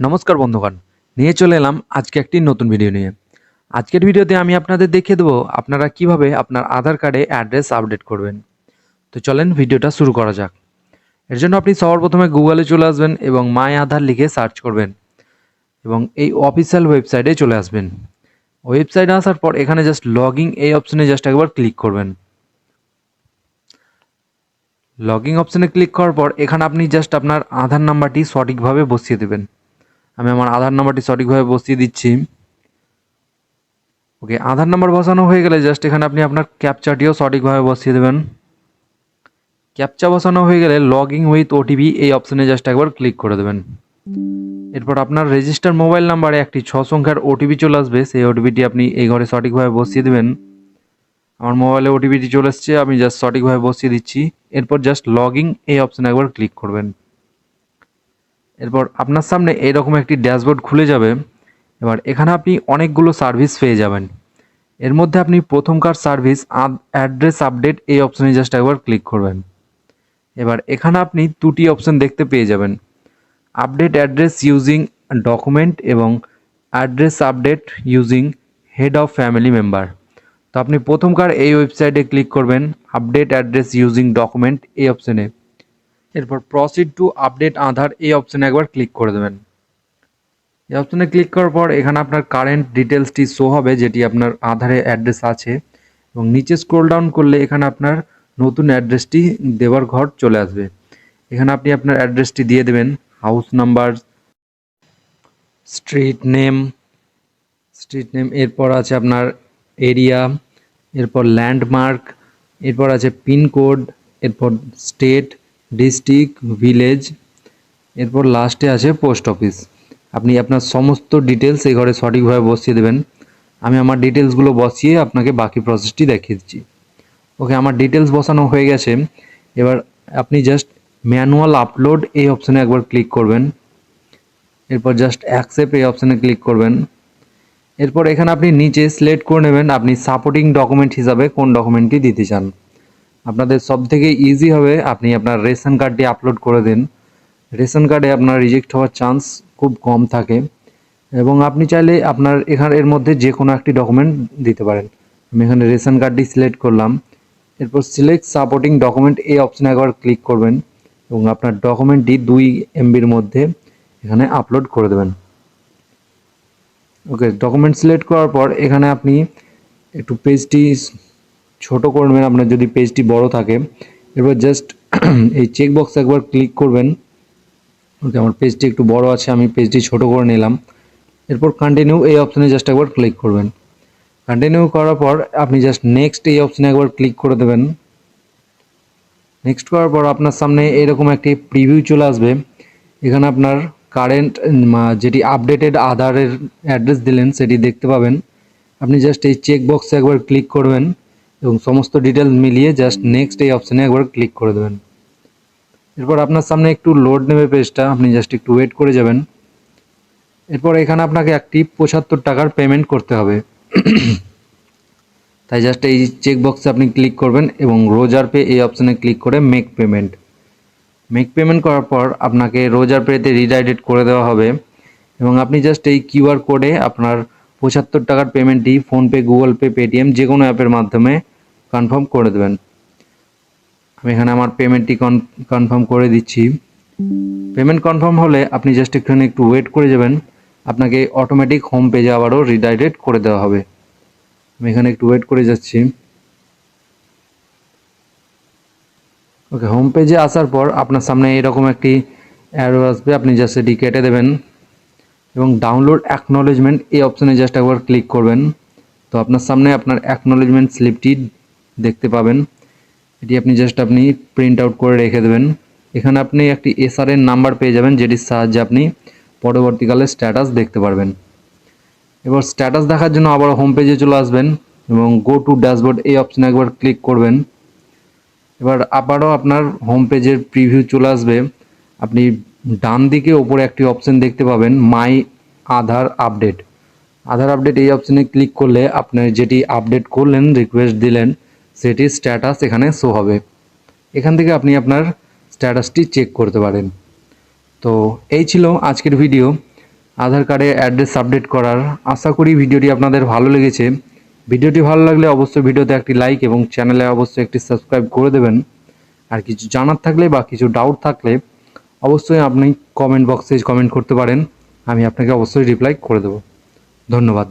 নমস্কার বন্ধুগণ, নিয়ে চলে এলাম আজকে একটি নতুন ভিডিও নিয়ে। আজকের ভিডিওতে আমি আপনাদের দেখিয়ে দেবো আপনারা কীভাবে আপনার আধার কার্ডে অ্যাড্রেস আপডেট করবেন। তো চলেন ভিডিওটা শুরু করা যাক। এর জন্য আপনি সবার প্রথমে গুগলে চলে আসবেন এবং মাই আধার লিখে সার্চ করবেন এবং এই অফিসিয়াল ওয়েবসাইটে চলে আসবেন। ওয়েবসাইটে আসার পর এখানে জাস্ট লগিং এই অপশনে জাস্ট একবার ক্লিক করবেন। লগিং অপশনে ক্লিক করার পর এখানে আপনি জাস্ট আপনার আধার নাম্বারটি সঠিকভাবে বসিয়ে দেবেন। আমি আমার আধার নাম্বারটি সঠিকভাবে বসিয়ে দিচ্ছি। ওকে, আধার নাম্বার বসানো হয়ে গেলে জাস্ট এখানে আপনি আপনার ক্যাপচাটিও সঠিকভাবে বসিয়ে দেবেন। ক্যাপচা বসানো হয়ে গেলে লগ ইন উইথ ওটিপি এই অপশনে জাস্ট একবার ক্লিক করে দেবেন। এরপর আপনার রেজিস্টার মোবাইল নাম্বারে একটি ছ সংখ্যার ওটিপি চলে আসবে, সেই ওটিপিটি আপনি এই ঘরে সঠিকভাবে বসিয়ে দেবেন। আমার মোবাইলে ওটিপিটি চলে এসছে, আমি জাস্ট সঠিকভাবে বসিয়ে দিচ্ছি। এরপর জাস্ট লগ ইন এই অপশানে একবার ক্লিক করবেন। এরপর আপনার সামনে এইরকম একটি ড্যাশবোর্ড খুলে যাবে। এবার এখানে আপনি অনেকগুলো সার্ভিস পেয়ে যাবেন। এর মধ্যে আপনি প্রথমকার সার্ভিস অ্যাড্রেস আপডেট এই অপশনে জাস্ট একবার ক্লিক করবেন। এবার এখানে আপনি দুটি অপশন দেখতে পেয়ে যাবেন। আপডেট অ্যাড্রেস ইউজিং ডকুমেন্ট এবং address update using head of family member. তো আপনি প্রথমকার এই ওয়েবসাইটে ক্লিক করবেন, আপডেট অ্যাড্রেস ইউজিং ডকুমেন্ট এই অপশনে। এরপর প্রসিড টু আপডেট আধার এই অপশানে একবার ক্লিক করে দেবেন। এই অপশানে ক্লিক করার পর এখানে আপনার কারেন্ট ডিটেলসটি শো হবে, যেটি আপনার আধারে অ্যাড্রেস আছে। এবং নিচে স্ক্রোল ডাউন করলে এখানে আপনার নতুন অ্যাড্রেসটি দেওয়ার ঘর চলে আসবে। এখানে আপনি আপনার অ্যাড্রেসটি দিয়ে দেবেন। House number street name street name এরপর আছে আপনার এরিয়া এরপর ল্যান্ডমার্ক এরপর আছে পিনকোড এরপর স্টেট ডিস্ট্রিক্ট, ভিলেজ, এরপর লাস্টে আছে পোস্ট অফিস আপনি আপনার সমস্ত ডিটেলস এই ঘরে সঠিকভাবে বসিয়ে দেবেন। আমি আমার ডিটেলসগুলো বসিয়ে আপনাকে বাকি প্রসেসটি দেখিয়ে দিচ্ছি। ওকে আমার ডিটেলস বসানো হয়ে গেছে। এবার আপনি জাস্ট ম্যানুয়াল আপলোড এই অপশানে একবার ক্লিক করবেন। এরপর জাস্ট অ্যাকসেপ্ট এই অপশানে ক্লিক করবেন। এরপর এখানে আপনি নিচে সিলেক্ট করে নেবেন। আপনি সাপোর্টিং ডকুমেন্ট হিসাবে কোন ডকুমেন্টটি দিতে চান। আপনাদের সব থেকে ইজি হবে, আপনি আপনার রেশন কার্ডটি আপলোড করে দিন। রেশন কার্ডে আপনার রিজেক্ট হওয়ার চান্স খুব কম থাকে এবং আপনি চাইলে আপনার এখানে, এর মধ্যে যে কোনো একটি ডকুমেন্ট দিতে পারেন। আমি এখানে রেশন কার্ডটি সিলেক্ট করলাম। এরপর সিলেক্ট সাপোর্টিং ডকুমেন্ট এই অপশানে একবার ক্লিক করবেন এবং আপনার ডকুমেন্টটি দুই এমবির মধ্যে এখানে আপলোড করে দেবেন। ওকে ডকুমেন্ট সিলেক্ট করার পর এখানে আপনি একটু পেজটি ছোট করবেন, আপনার যদি পেজটি বড় থাকে। এরপর জাস্ট এই চেক বক্স একবার ক্লিক করবেন। ওকে, আমার পেজটি একটু বড় আছে, আমি পেজটি ছোট করে নিলাম। এরপর কন্টিনিউ এই অপশানে জাস্ট একবার ক্লিক করবেন। কন্টিনিউ করার পর আপনি জাস্ট নেক্সট এই অপশানে একবার ক্লিক করে দেবেন। নেক্সট করার পর আপনার সামনে এরকম একটি প্রিভিউ চলে আসবে। এখানে আপনার কারেন্ট যেটি আপডেটেড আধারের অ্যাড্রেস দিলেন, সেটি দেখতে পাবেন। আপনি জাস্ট এই চেক বক্সে একবার ক্লিক করবেন। এবং সমস্ত ডিটেলস মিলিয়ে জাস্ট নেক্সট এই অপশানে একবার ক্লিক করে দেবেন। এরপর আপনার সামনে একটু লোড নেবে পেজটা আপনি জাস্ট একটু ওয়েট করে যাবেন। এরপর এখানে আপনাকে একটি পঁচাত্তর টাকার পেমেন্ট করতে হবে। তাই জাস্ট এই চেক বক্সে আপনি ক্লিক করবেন এবং রোজার পে এই অপশানে ক্লিক করে মেক পেমেন্ট মেক পেমেন্ট করার পর আপনাকে রোজার পেতে রিডাইরেক্ট করে দেওয়া হবে। এবং আপনি জাস্ট এই কিউআর কোডে আপনার পঁচাত্তর টাকার পেমেন্টটি ফোনপে গুগল পে পেটিএম যে কোনো অ্যাপের মাধ্যমে কনফার্ম করে দেবেন। আমি এখানে আমার পেমেন্টটি কনফার্ম করে দিচ্ছি। পেমেন্ট কনফার্ম হলে আপনি জাস্ট এখানে একটু ওয়েট করে যাবেন। আপনাকে অটোমেটিক হোম পেজে আবারও রিডাইরেক্ট করে দেওয়া হবে। আমি এখানে একটু ওয়েট করে যাচ্ছি। ওকে হোম পেজে আসার পর আপনার সামনে এরকম একটি অ্যারো আসবে। আপনি জাস্ট এটি কেটে দেবেন। এবং ডাউনলোড অ্যাকনোলেজমেন্ট এই অপশানে জাস্ট একবার ক্লিক করবেন। তো আপনার সামনে আপনার অ্যাকনোলেজমেন্ট স্লিপটি দেখতে পাবেন। এটি আপনি জাস্ট আপনি প্রিন্ট আউট করে রেখে দেবেন। এখানে আপনি একটি এসআর এর নাম্বার পেয়ে যাবেন, যেটির সাহায্যে আপনি পরবর্তীকালে স্ট্যাটাস দেখতে পারবেন। এবার স্ট্যাটাস দেখার জন্য আবার হোম পেজে চলে আসবেন এবং গো টু ড্যাশবোর্ড এই অপশানে একবার ক্লিক করবেন। এবার আবারও আপনার হোম পেজের প্রিভিউ চলে আসবে। আপনি ডান দিকে ওপরে একটি অপশন দেখতে পাবেন মাই আধার আপডেট আধার আপডেট এই অপশনে ক্লিক করলে আপনার যেটি আপডেট করলেন রিকোয়েস্ট দিলেন, সেটি স্ট্যাটাস এখানে শো হবে। এখান থেকে আপনি আপনার স্ট্যাটাসটি চেক করতে পারেন। তো এই ছিল আজকের ভিডিও আধার কার্ডে অ্যাড্রেস আপডেট করার। আশা করি ভিডিওটি আপনাদের ভালো লেগেছে। ভিডিওটি ভালো লাগলে অবশ্যই ভিডিওতে একটি লাইক এবং চ্যানেলে অবশ্যই একটি সাবস্ক্রাইব করে দেবেন। আর কিছু জানার থাকলে বা কিছু ডাউট থাকলে অবশ্যই আপনি কমেন্ট বক্সে কমেন্ট করতে পারেন আমি আপনাকে অবশ্যই রিপ্লাই করে দেবো। ধন্যবাদ।